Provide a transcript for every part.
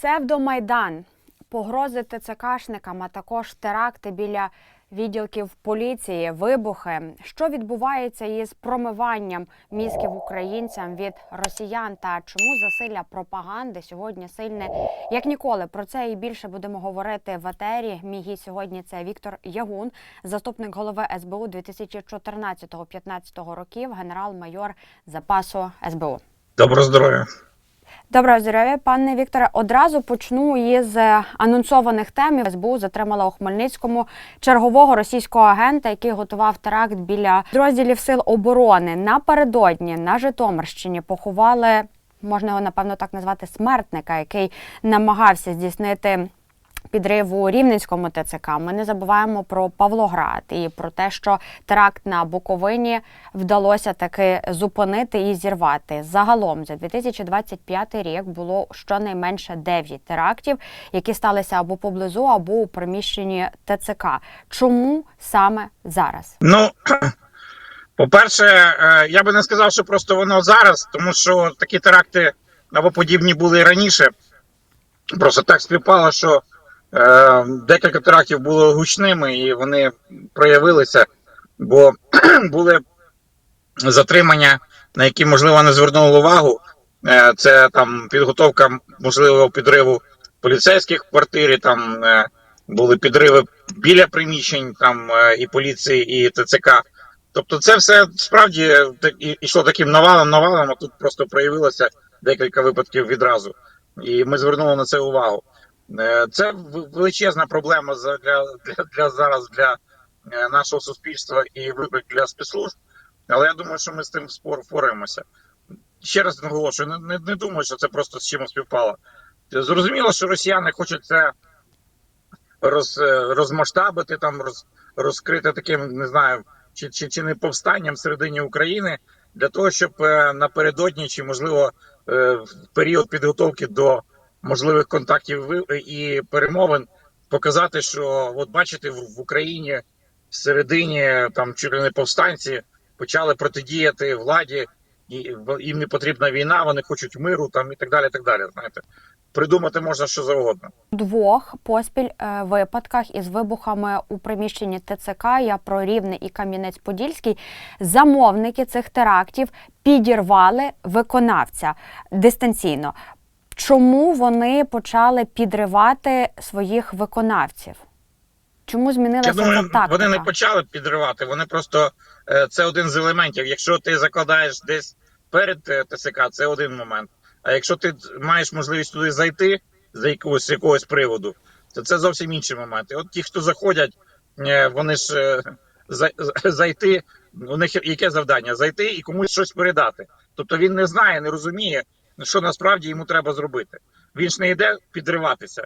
Псевдомайдан, погрози ТЦКшникам, а також теракти біля відділків поліції, вибухи. Що відбувається із промиванням мізків українцям від росіян та чому засилля пропаганди сьогодні сильне як ніколи? Про це і більше будемо говорити в етері. Мій гість сьогодні це Віктор Ягун, заступник голови СБУ 2014-2015 років, генерал-майор запасу СБУ. Доброго здоров'я. Доброго здоров'я, пане Вікторе. Одразу почну із анонсованих тем. СБУ затримала у Хмельницькому чергового російського агента, який готував теракт біля розділів сил оборони. Напередодні на Житомирщині поховали, можна його напевно так назвати, смертника, який намагався здійснити. Підрив у Рівненському ТЦК. Ми не забуваємо про Павлоград і про те, що теракт на Буковині вдалося таки зупинити і зірвати. Загалом за 2025 рік було щонайменше 9 терактів, які сталися або поблизу, або у приміщенні ТЦК. Чому саме зараз? Ну, по-перше, е, я би не сказав, що просто воно зараз, тому що такі теракти або подібні були раніше. Просто так співпало, що декілька терактів було гучними і вони проявилися, бо були затримання, на які, можливо, не звернули увагу. Е, це там підготовка можливого підриву поліцейських в квартирі, там е, були підриви біля приміщень там е, і поліції, і ТЦК. Тобто, це все справді йшло таким навалом, навалом, а тут просто проявилося декілька випадків відразу. І ми звернули на це увагу. Е, Це величезна проблема для, для, для зараз для е, нашого суспільства і виклик для спецслужб. Але я думаю, що ми з тим впораємося. Ще раз наголошую, не, не, не думаю, що це просто з чимось співпало. Зрозуміло, що росіяни хочуть це роз, е, розмасштабити, там роз, розкрити таким, не знаю, чи, чи, чи не повстанням всередині України для того, щоб напередодні, чи можливо в період підготовки до можливих контактів і перемовин показати, що от бачите, в, Україні всередині там чи не повстанці почали протидіяти владі, і їм не потрібна війна, вони хочуть миру там і так далі. так далі. Знаєте, придумати можна що завгодно. Двох поспіль е, випадках із вибухами у приміщенні ТЦК, я про Рівне і Кам'янець-Подільський, замовники цих терактів підірвали виконавця дистанційно. Чому вони почали підривати своїх виконавців? Чому змінилася думаю, ця тактика? вони не почали підривати. Вони просто е, це один з елементів. Якщо ти закладаєш десь перед е, ТСК, це один момент. А якщо ти маєш можливість туди зайти за якогось якогось приводу, то це зовсім інший момент. І от ті, хто заходять, е, вони ж за- за- зайти. У них яке завдання? Зайти і комусь щось передати. Тобто він не знає, не розуміє, що насправді йому треба зробити. Він ж не йде підриватися.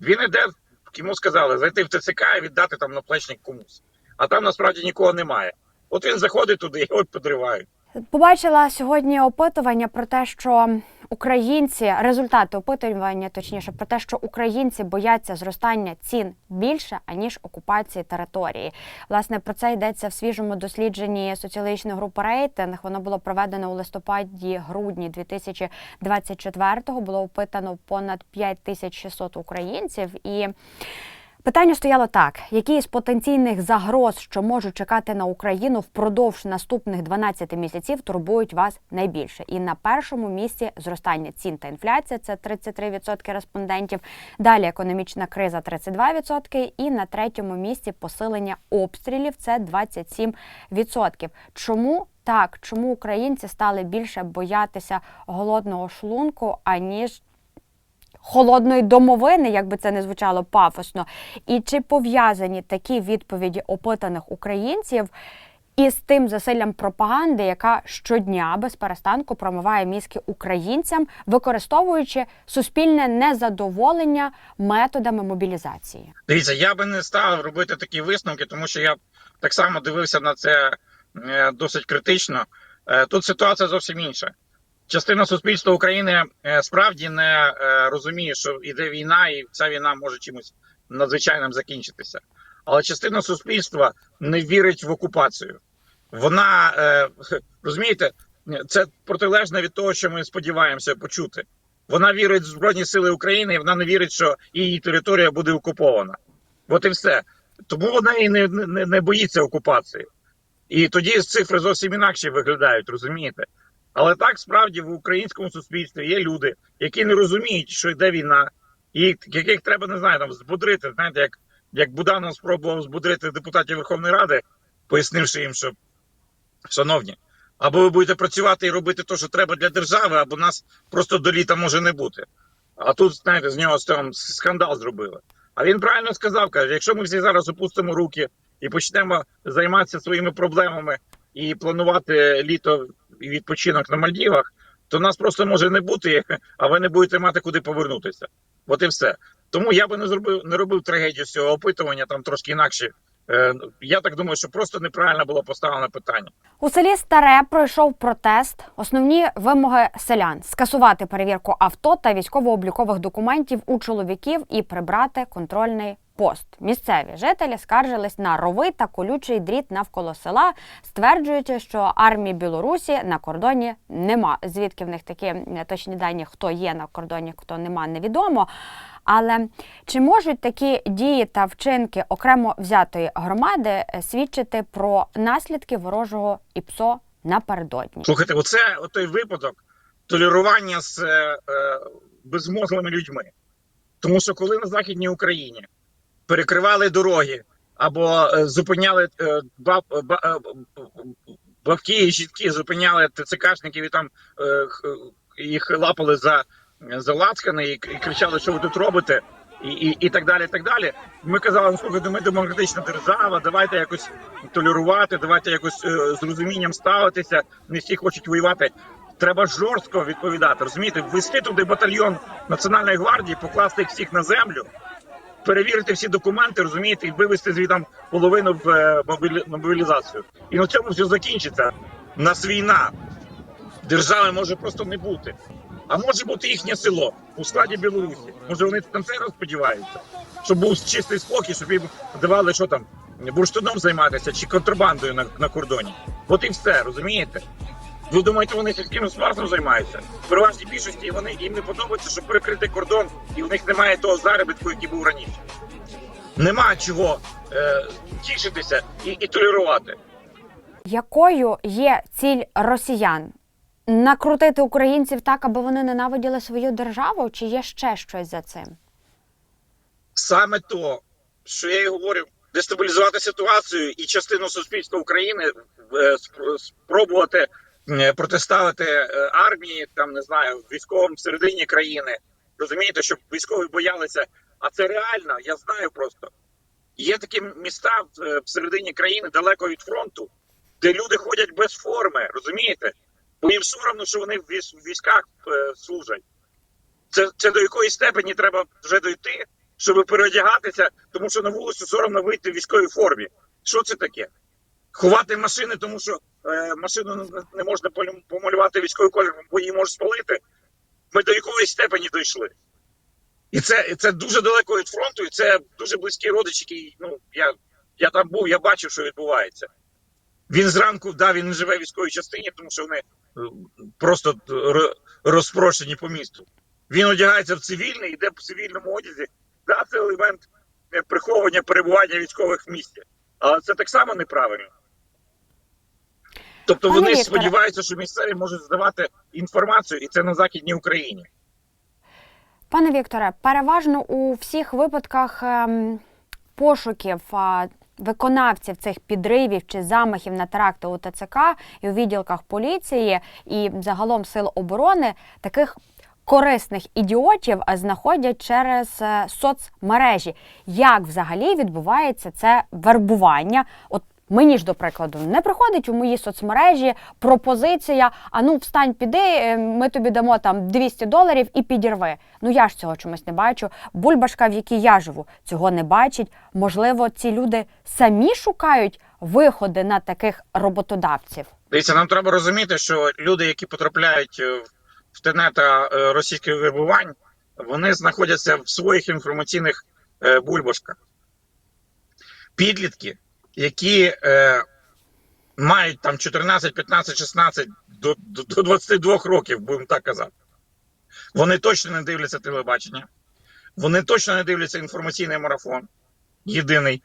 Він іде, йому сказали, зайти в ТЦК і віддати там наплечник комусь. А там насправді нікого немає. От він заходить туди його підривають. Побачила сьогодні опитування про те, що українці, результати опитування, точніше, про те, що українці бояться зростання цін більше аніж окупації території. Власне про це йдеться в свіжому дослідженні соціологічної групи рейтинг. Воно було проведено у листопаді-грудні 2024-го. Було опитано понад 5600 українців і. Питання стояло так: які із потенційних загроз, що можуть чекати на Україну впродовж наступних 12 місяців, турбують вас найбільше? І на першому місці зростання цін та інфляція це 33% респондентів. Далі економічна криза 32%. І на третьому місці посилення обстрілів це 27%. Чому так? Чому українці стали більше боятися голодного шлунку, аніж холодної домовини, як би це не звучало пафосно, і чи пов'язані такі відповіді опитаних українців із тим засиллям пропаганди, яка щодня без перестанку промиває мізки українцям, використовуючи суспільне незадоволення методами мобілізації? Дивіться, я би не став робити такі висновки, тому що я так само дивився на це е, досить критично. Е, Тут ситуація зовсім інша. Частина суспільства України е, справді не е, розуміє, що йде війна, і ця війна може чимось надзвичайним закінчитися. Але частина суспільства не вірить в окупацію. Вона е, розумієте, це протилежне від того, що ми сподіваємося почути. Вона вірить в Збройні Сили України, і вона не вірить, що її територія буде окупована. От і все. Тому вона і не, не, не боїться окупації. І тоді цифри зовсім інакше виглядають, розумієте? Але так справді в українському суспільстві є люди, які не розуміють, що йде війна, і яких треба не знаю, там збудрити. Знаєте, як, як Буданов спробував збудрити депутатів Верховної Ради, пояснивши їм, що шановні, або ви будете працювати і робити те, що треба для держави, або нас просто до літа може не бути. А тут, знаєте, з нього там скандал зробили. А він правильно сказав, каже: якщо ми всі зараз опустимо руки і почнемо займатися своїми проблемами і планувати літо і відпочинок на Мальдівах, то нас просто може не бути, а ви не будете мати куди повернутися. От і все. Тому я би не зробив, не робив трагедію з цього опитування, там трошки інакше. Е, я так думаю, що просто неправильно було поставлено питання. У селі Старе пройшов протест. Основні вимоги селян скасувати перевірку авто та військово-облікових документів у чоловіків і прибрати контрольний пост. Місцеві жителі скаржились на рови та колючий дріт навколо села, стверджуючи, що армії Білорусі на кордоні нема. Звідки в них такі точні дані, хто є на кордоні, хто нема, невідомо. Але чи можуть такі дії та вчинки окремо взятої громади е, свідчити про наслідки ворожого ІПСО напередодні? Слухайте, оце той випадок толерування з е, е, безмозглими людьми. Тому що коли на Західній Україні перекривали дороги або е, зупиняли е, баб, е, бабки і жінки, зупиняли ТЦКшників і там їх лапали за, за лацкани і, і кричали, що ви тут робите, і, і, і так далі. і так далі. Ми казали, ну слухайте, ми демократична держава, давайте якось толерувати, давайте якось е, з розумінням ставитися. Не всі хочуть воювати. Треба жорстко відповідати. Розумієте, ввести туди батальйон Національної гвардії, покласти їх всіх на землю, перевірити всі документи, розумієте, і вивести звідти половину в е, мобілізацію. І на цьому все закінчиться. У нас війна. Держави може просто не бути. А може бути їхнє село у складі Білорусі. Може вони на це розподіваються, щоб був чистий спокій, щоб їм давали, що там бурштином займатися чи контрабандою на, на кордоні. От і все, розумієте? Ви думаєте, вони сільським господарством займаються? В переважній більшості вони їм не подобається, щоб перекрити кордон, і в них немає того заробітку, який був раніше. Нема чого е, тішитися і, і толерувати. Якою є ціль росіян? Накрутити українців так, аби вони ненавиділи свою державу, чи є ще щось за цим? саме то, що я і говорю, дестабілізувати ситуацію і частину суспільства України е, спробувати протиставити е, армії, там не знаю, військовим всередині країни. Розумієте, щоб військові боялися. А це реально, я знаю просто. Є такі міста е, всередині країни далеко від фронту, де люди ходять без форми, розумієте? Бо їм соромно, що вони в військах е, служать. Це, це до якої степені треба вже дойти, щоб переодягатися, тому що на вулицю соромно вийти в військовій формі. Що це таке? Ховати машини, тому що е, машину не- можна помалювати військовий колір, бо її можуть спалити. Ми до якоїсь степені дійшли. І це, це дуже далеко від фронту, і це дуже близький родич, який, ну, я, я там був, я бачив, що відбувається. Він зранку, да, він не живе в військовій частині, тому що вони е, просто ро- розпрошені по місту. Він одягається в цивільний, йде по цивільному одязі. Да, це елемент е, приховування перебування військових в місті. Але це так само неправильно. Тобто Пане вони Вікторе. сподіваються, що місцеві можуть здавати інформацію, і це на Західній Україні. Пане Вікторе, переважно у всіх випадках ем, пошуків а, виконавців цих підривів чи замахів на теракти у ТЦК і у відділках поліції і загалом сил оборони таких корисних ідіотів знаходять через е, соцмережі. Як взагалі відбувається це вербування? От Мені ж, до прикладу, не приходить у мої соцмережі пропозиція: а ну встань, піди, е, ми тобі дамо там 200 доларів і підірви. Ну я ж цього чомусь не бачу. Бульбашка, в якій я живу, цього не бачить. Можливо, ці люди самі шукають виходи на таких роботодавців. Дивіться, нам треба розуміти, що люди, які потрапляють е, в тенета е, російських вибувань, вони знаходяться в своїх інформаційних бульбашках. Підлітки, які е, мають там 14, 15, 16 до, до, до 22 років, будемо так казати. Вони точно не дивляться телебачення, вони точно не дивляться інформаційний марафон єдиний,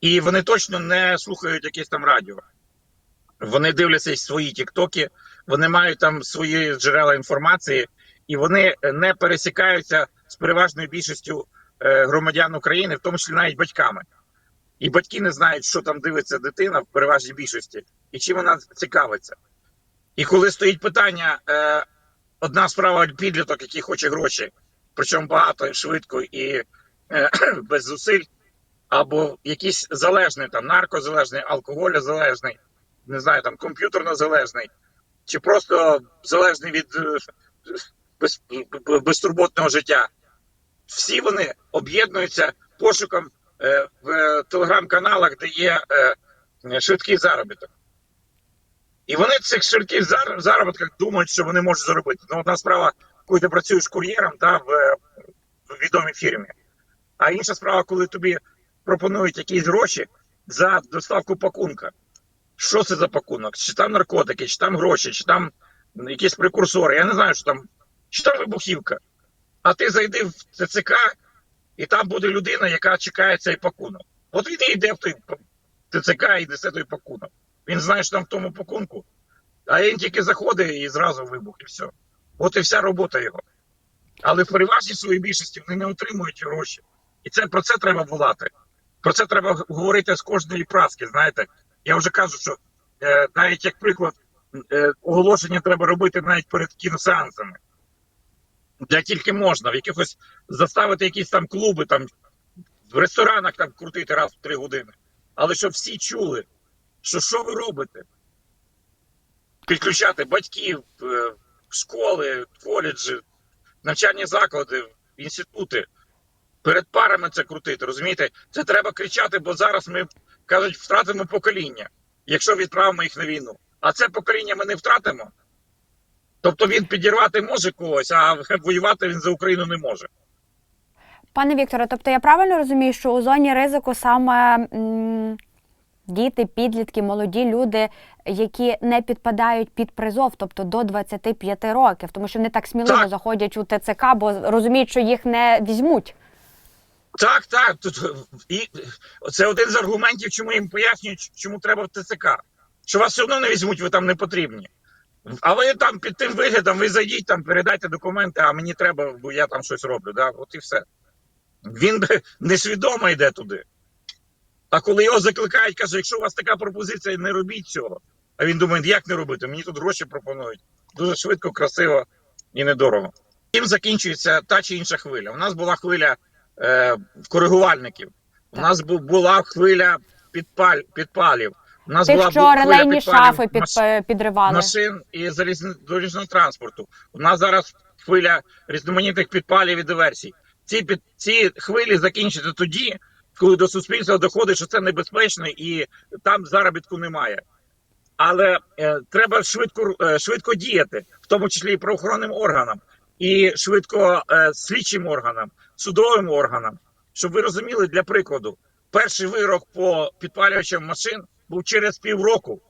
і вони точно не слухають якесь там радіо. Вони дивляться свої тіктоки, вони мають там свої джерела інформації, і вони не пересікаються з переважною більшістю е, громадян України, в тому числі навіть батьками. І батьки не знають, що там дивиться дитина в переважній більшості, і чим вона цікавиться. І коли стоїть питання, е, одна справа підліток, який хоче гроші, причому багато, швидко і е, без зусиль, або якийсь залежний, там наркозалежний, алкоголезалежний, не знаю, там комп'ютерно залежний, чи просто залежний від е, без, безтурботного життя. Всі вони об'єднуються пошуком в телеграм-каналах, де є е, швидкий заробіток. І вони цих швидких заробітках думають, що вони можуть заробити. Ну, одна справа, коли ти працюєш кур'єром та, в, е, відомій фірмі. А інша справа, коли тобі пропонують якісь гроші за доставку пакунка. Що це за пакунок? Чи там наркотики, чи там гроші, чи там якісь прекурсори. Я не знаю, що там, чи там вибухівка. А ти зайди в ТЦК, і там буде людина, яка чекає цей пакунок. От він і йде в той ТЦК і несе той пакунок. Він знає, що там в тому пакунку, а він тільки заходить і зразу вибух, і все. От і вся робота його. Але в переважній своїй більшості вони не отримують гроші. І це про це треба волати. Про це треба говорити з кожної праски. Знаєте, я вже кажу, що е, навіть як приклад, е, оголошення треба робити навіть перед кіносеансами. Де тільки можна, в якихось заставити якісь там клуби, там в ресторанах там крутити раз в три години. Але щоб всі чули, що що ви робите? Підключати батьків, е, школи, коледжі, навчальні заклади, інститути. Перед парами це крутити, розумієте? Це треба кричати, бо зараз ми кажуть, втратимо покоління, якщо відправимо їх на війну. А це покоління ми не втратимо. Тобто він підірвати може когось, а воювати він за Україну не може. Пане Вікторе, тобто я правильно розумію, що у зоні ризику саме м, діти, підлітки, молоді люди, які не підпадають під призов, тобто до 25 років, тому що вони так сміливо Так. заходять у ТЦК, бо розуміють, що їх не візьмуть. Так, так. Тут і це один з аргументів, чому їм пояснюють, чому треба в ТЦК. Що вас все одно не візьмуть, ви там не потрібні. А ви там під тим виглядом, ви зайдіть там, передайте документи, а мені треба, бо я там щось роблю. Да? От і все. Він би несвідомо йде туди. А коли його закликають, каже, якщо у вас така пропозиція, не робіть цього. А він думає, як не робити? Мені тут гроші пропонують. Дуже швидко, красиво і недорого. Чим закінчується та чи інша хвиля? У нас була хвиля е, коригувальників, у нас бу- була хвиля підпаль, підпалів. У нас Тих, була що хвиля релейні підпалів шафи під, маш- підривали. машин і залізничного транспорту. У нас зараз хвиля різноманітних підпалів і диверсій. Ці під ці хвилі закінчаться тоді, коли до суспільства доходить, що це небезпечно і там заробітку немає. Але е, треба швидко е, швидко діяти, в тому числі і правоохоронним органам, і швидко е, слідчим органам, судовим органам, щоб ви розуміли для прикладу, перший вирок по підпалювачам машин був через півроку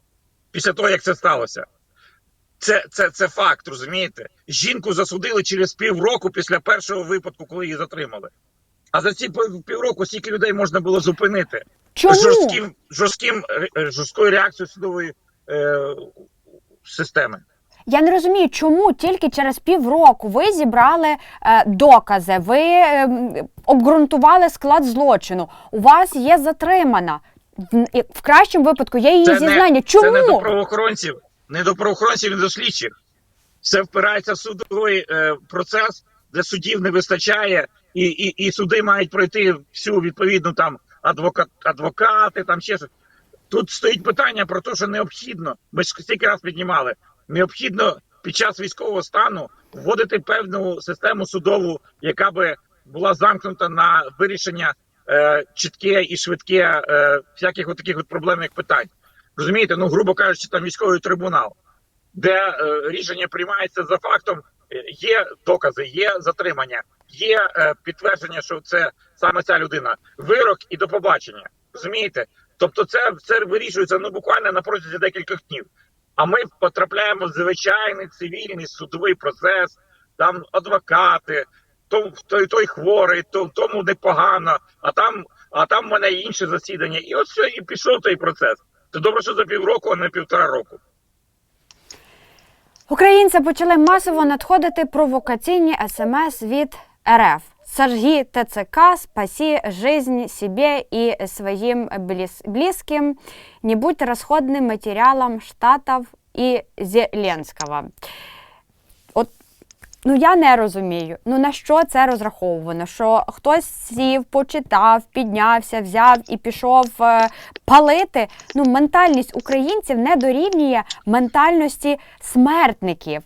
після того, як це сталося. Це, це, це факт, розумієте? Жінку засудили через півроку після першого випадку, коли її затримали. А за ці пів- півроку стільки людей можна було зупинити Чому? жорстким, жорстким, е, жорсткою реакцією судової е, системи. Я не розумію, чому тільки через півроку ви зібрали е, докази, ви е, обґрунтували склад злочину. У вас є затримана. В, в кращому випадку є її зізнання. Чому? це не до правоохоронців, не до правоохоронців, не до слідчих. Це впирається в судовий е, процес, де судів не вистачає, і, і, і суди мають пройти всю відповідну там адвока, адвокати, там ще щось. Тут стоїть питання про те, що необхідно, ми ж стільки раз піднімали, необхідно під час військового стану вводити певну систему судову, яка би була замкнута на вирішення е, чітке і швидке е, всяких таких проблемних питань. Розумієте, ну грубо кажучи, там військовий трибунал, де е, рішення приймається за фактом, е, є докази, є затримання, є підтвердження, що це саме ця людина, вирок і до побачення. Розумієте? Тобто, це все вирішується ну буквально на протязі декількох днів. А ми потрапляємо в звичайний цивільний судовий процес, там адвокати, то, той, той хворий, то тому непогано, а там, а там в мене інше засідання. І от все, і пішов той процес. Це добре, що за півроку, а не півтора року. Українці почали масово надходити провокаційні смс від РФ. Сожги ТЦК, спаси жизнь себе и своим близ- близким, не будь расходным материалом Штатов і Зеленського. Ну я не розумію. Ну на що це розраховано? Що хтось сів, почитав, піднявся, взяв і пішов е, палити. Ну, ментальність українців не дорівнює ментальності смертників.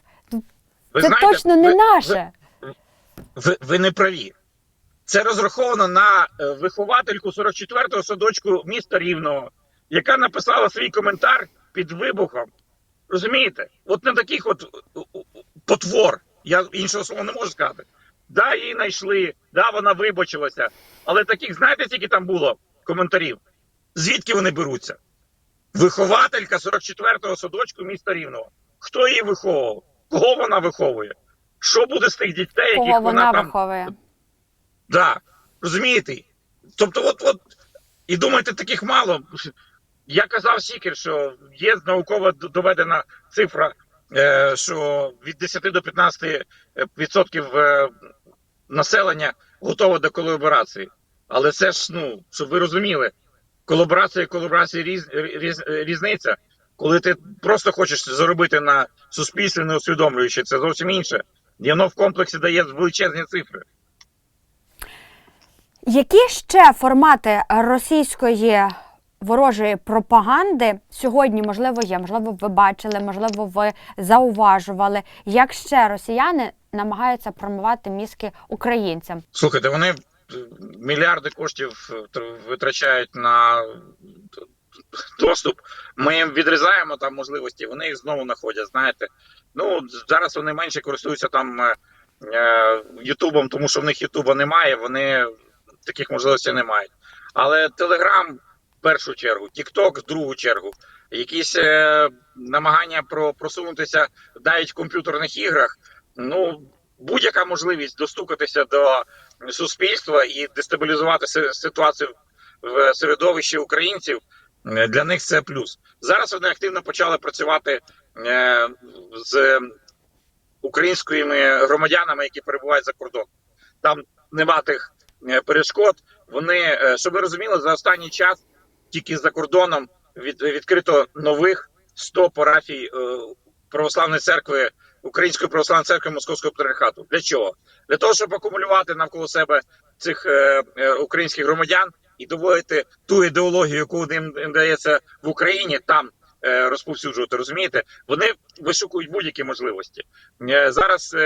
Ви це знаєте, точно не ви- наше. Ви, ви не праві. Це розраховано на е, виховательку 44-го садочку міста Рівного, яка написала свій коментар під вибухом. Розумієте? От на таких от потвор, я іншого слова не можу сказати. Да, її знайшли, да, вона вибачилася. Але таких, знаєте, скільки там було коментарів? Звідки вони беруться? Вихователька 44-го садочку міста Рівного. Хто її виховував? Кого вона виховує? Що буде з тих дітей, яких Кого вона, вона там виховує? Да, розумієте? Тобто, от, от, і думаєте, таких мало. Я казав Сікер, що є науково доведена цифра, що від 10 до 15 відсотків е, населення готово до колаборації. Але це ж, ну, щоб ви розуміли, колаборація і колаборація різ, різ, різниця. Коли ти просто хочеш заробити на суспільстві, не усвідомлюючи, це зовсім інше. І воно в комплексі дає величезні цифри. Які ще формати російської ворожої пропаганди сьогодні, можливо, є? Можливо, ви бачили, можливо, ви зауважували, як ще росіяни намагаються промивати мізки українцям? Слухайте, вони е, мільярди коштів е, витрачають на доступ. Ми їм відрізаємо там можливості, вони їх знову знаходять. Знаєте, ну зараз вони менше користуються там е, е, Ютубом, тому що в них Ютуба немає. Вони таких можливостей не мають. Але Телеграм першу чергу, Тікток в другу чергу, якісь е, намагання про просунутися навіть в комп'ютерних іграх. Ну будь-яка можливість достукатися до суспільства і дестабілізувати ситуацію в середовищі українців. е, Для них це плюс. Зараз вони активно почали працювати е, з українськими громадянами, які перебувають за кордоном. Там нема тих е, перешкод. Вони, щоб ви розуміли, за останній час тільки за кордоном від, відкрито нових 100 парафій е, православної церкви Української православної церкви Московського патріархату. Для чого? Для того, щоб акумулювати навколо себе цих е, е, українських громадян і доводити ту ідеологію, яку їм дається в Україні, там е, розповсюджувати. Розумієте? Вони вишукують будь-які можливості. Е, зараз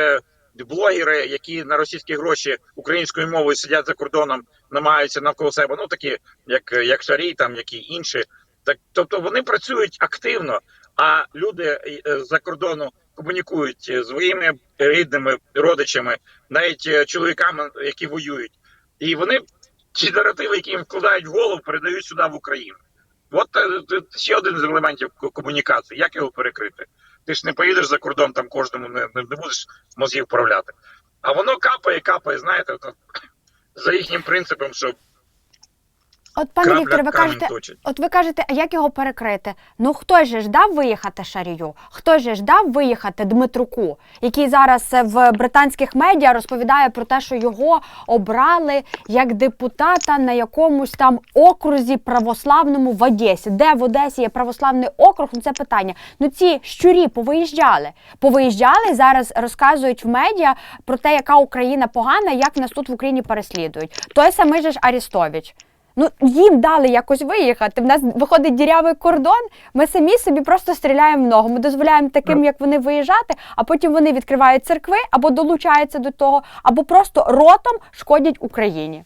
блогери, які на російські гроші українською мовою сидять за кордоном, намагаються навколо себе, ну такі як, як Шарій, там які інші. Так, тобто вони працюють активно, а люди е, з-за кордону комунікують з своїми рідними родичами, навіть е, чоловіками, які воюють, і вони ці наративи, які їм вкладають в голову, передають сюди в Україну. От е, ще один з елементів комунікації. Як його перекрити? Ти ж не поїдеш за кордон, там кожному не, не, будеш мозгів вправляти. А воно капає, капає, знаєте, то, за їхнім принципом, що От, пане крапля Вікторе, ви камінь кажете, точить. от ви кажете, а як його перекрити? Ну хтось же ж дав виїхати Шарію? Хтось же ж дав виїхати Дмитруку, який зараз е, в британських медіа розповідає про те, що його обрали як депутата на якомусь там окрузі православному в Одесі. Де в Одесі є православний округ? Ну це питання. Ну ці щурі повиїжджали. Повиїжджали зараз розказують в медіа про те, яка Україна погана, як нас тут в Україні переслідують. Той самий же ж Арістович. Ну, їм дали якось виїхати. В нас виходить дірявий кордон. Ми самі собі просто стріляємо в ногу. Ми дозволяємо таким, як вони виїжджати, а потім вони відкривають церкви або долучаються до того, або просто ротом шкодять Україні.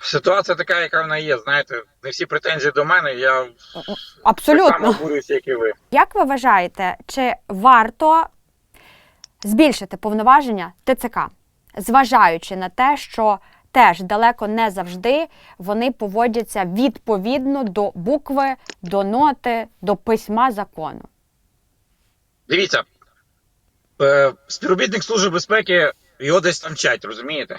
ситуація така, яка вона є. Знаєте, не всі претензії до мене. Я так само Абсолютно. обурююся, як і ви. Як ви вважаєте, чи варто збільшити повноваження ТЦК, зважаючи на те, що теж далеко не завжди вони поводяться відповідно до букви, до ноти, до письма закону? Дивіться, е, співробітник Служби безпеки його десь там вчать, розумієте?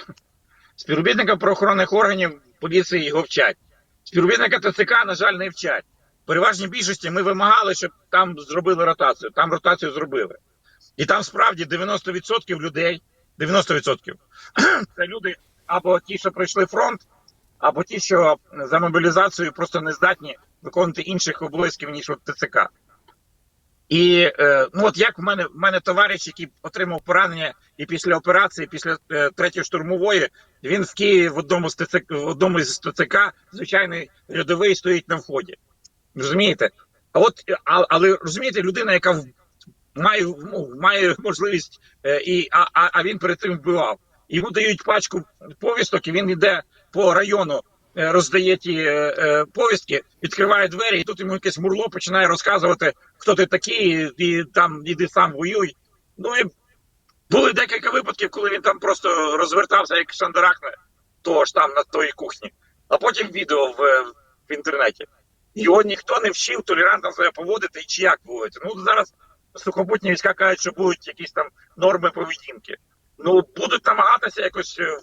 Співробітника правоохоронних органів поліції його вчать. Співробітника ТЦК, на жаль, не вчать. Переважній більшості ми вимагали, щоб там зробили ротацію. Там ротацію зробили. І там справді 90% людей, 90% це люди або ті, що пройшли фронт, або ті, що за мобілізацією просто не здатні виконувати інших обов'язків, ніж от ТЦК. І е, ну от як в мене в мене товариш, який отримав поранення, і після операції, після е, третьої штурмової, він в Києві в одному з ТЦК, в одному з ТЦК, звичайний рядовий стоїть на вході. Розумієте? А от а, але розумієте, людина, яка в- має ну, має можливість, е, і а, а, а він перед тим вбивав. Йому дають пачку повісток, і він йде по району, е, роздає ті е, е, повістки, відкриває двері, і тут йому якесь мурло починає розказувати, хто ти такий, і там іди сам воюй. Ну і були декілька випадків, коли він там просто розвертався, як шандарахне, того ж там на тої кухні, а потім відео в, в інтернеті. Його ніхто не вчив толерантно себе поводити чи як поводити. Ну зараз сухопутні війська кажуть, що будуть якісь там норми поведінки. Ну будуть намагатися якось е,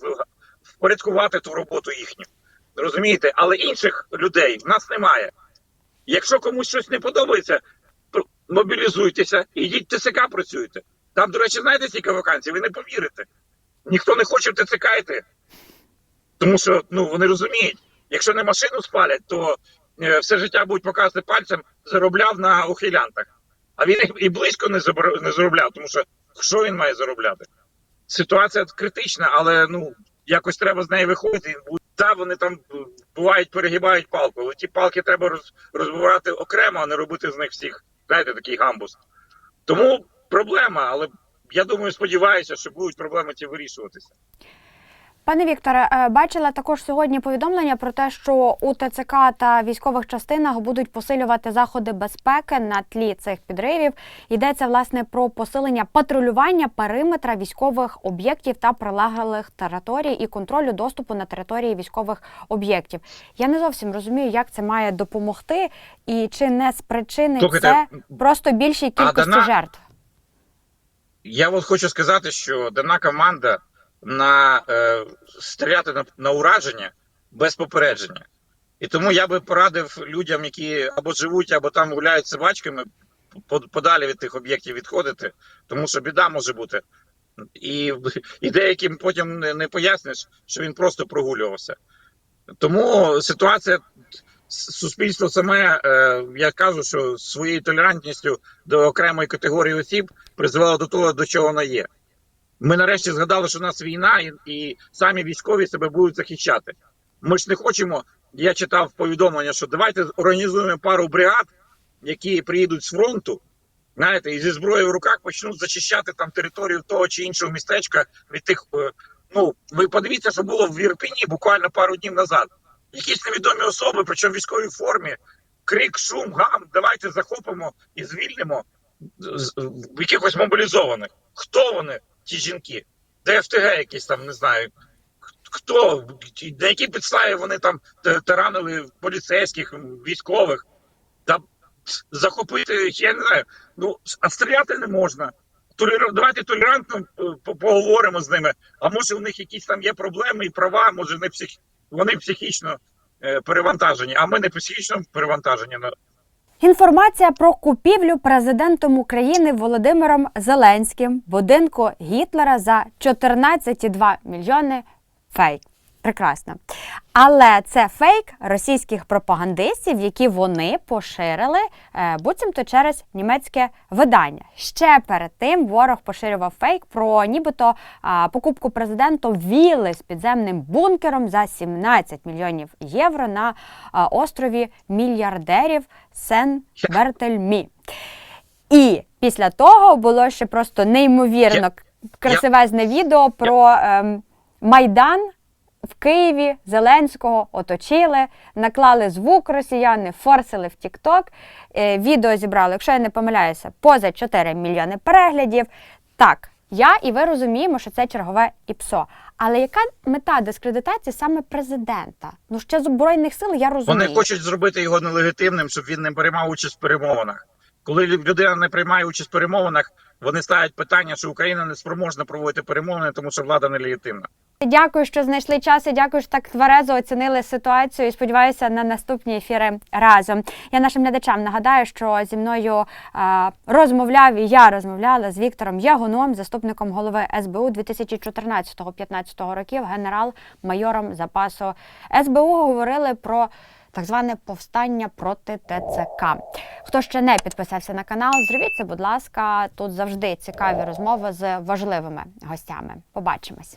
впорядкувати ту роботу їхню. Розумієте, але інших людей в нас немає. Якщо комусь щось не подобається, мобілізуйтеся і йдіть в ТСК працюйте. Там, до речі, знаєте скільки вакансій, ви не повірите. Ніхто не хоче в ТЦК йти. Тому що ну, вони розуміють, якщо не машину спалять, то е, все життя будуть показувати пальцем, заробляв на ухилянтах. А він і- і близько не, забор- не заробляв, тому що що він має заробляти? Ситуація критична, але ну якось треба з неї виходити. Та вони там бувають, перегибають палку, але ті палки треба роз, розбивати окремо, а не робити з них всіх, знаєте, такий гамбус. Тому проблема, але я думаю, сподіваюся, що будуть проблеми ті вирішуватися. Пане Вікторе, е, бачила також сьогодні повідомлення про те, що у ТЦК та військових частинах будуть посилювати заходи безпеки на тлі цих підривів. Йдеться власне про посилення патрулювання периметра військових об'єктів та прилеглих територій і контролю доступу на території військових об'єктів. Я не зовсім розумію, як це має допомогти, і чи не спричинить Слухайте, це просто більшій кількості дана- жертв. Я от хочу сказати, що дана команда на е, стріляти на, на ураження без попередження. І тому я би порадив людям, які або живуть, або там гуляють собачками, подалі від тих об'єктів відходити, тому що біда може бути. І, і деяким потім не, не поясниш, що він просто прогулювався. Тому ситуація суспільство саме, е, я кажу, що своєю толерантністю до окремої категорії осіб призвело до того, до чого вона є. Ми нарешті згадали, що у нас війна, і, і самі військові себе будуть захищати. Ми ж не хочемо. Я читав повідомлення, що давайте організуємо пару бригад, які приїдуть з фронту, знаєте, і зі зброєю в руках почнуть зачищати там територію того чи іншого містечка від тих. е, Ну, ви подивіться, що було в Ірпіні буквально пару днів назад. Якісь невідомі особи, причому в військовій формі, крик, шум, гам, давайте захопимо і звільнимо якихось мобілізованих. Хто вони, ті жінки? ДФТГ якісь там, не знаю. Хто, на якій підставі вони там таранили поліцейських, військових? Та захопити, я не знаю. Ну, а стріляти не можна. Толер... Давайте толерантно е, поговоримо з ними. А може у них якісь там є проблеми і права, може вони, псих... вони психічно е, перевантажені, а ми не психічно перевантажені. Інформація про купівлю президентом України Володимиром Зеленським будинку Гітлера за 14,2 мільйони фейк. Прекрасно. Але це фейк російських пропагандистів, які вони поширили е, буцімто через німецьке видання. Ще перед тим ворог поширював фейк про нібито покупку президентом вілли з підземним бункером за 17 мільйонів євро на острові мільярдерів Сен-Бертельмі. І після того було ще просто неймовірно красивезне відео про ем, Майдан. В Києві Зеленського оточили, наклали звук росіяни, форсили в Тік-Ток. Е, відео зібрали, якщо я не помиляюся, поза 4 мільйони переглядів. Так, я і ви розуміємо, що це чергове ІПСО. Але яка мета дискредитації саме президента? Ну ще з збройних сил я розумію. Вони хочуть зробити його нелегітимним, щоб він не приймав участь в перемовинах. Коли людина не приймає участь в перемовинах, вони ставлять питання, що Україна не спроможна проводити перемовини, тому що влада нелегітимна. Дякую, що знайшли час і дякую, що так тверезо оцінили ситуацію. І сподіваюся на наступні ефіри разом. Я нашим глядачам нагадаю, що зі мною е, розмовляв і я розмовляла з Віктором Ягуном, заступником голови СБУ 2014-15 років, генерал-майором запасу СБУ. Говорили про. Так зване повстання проти ТЦК. Хто ще не підписався на канал, зробіть це, будь ласка. Тут завжди цікаві розмови з важливими гостями. Побачимось.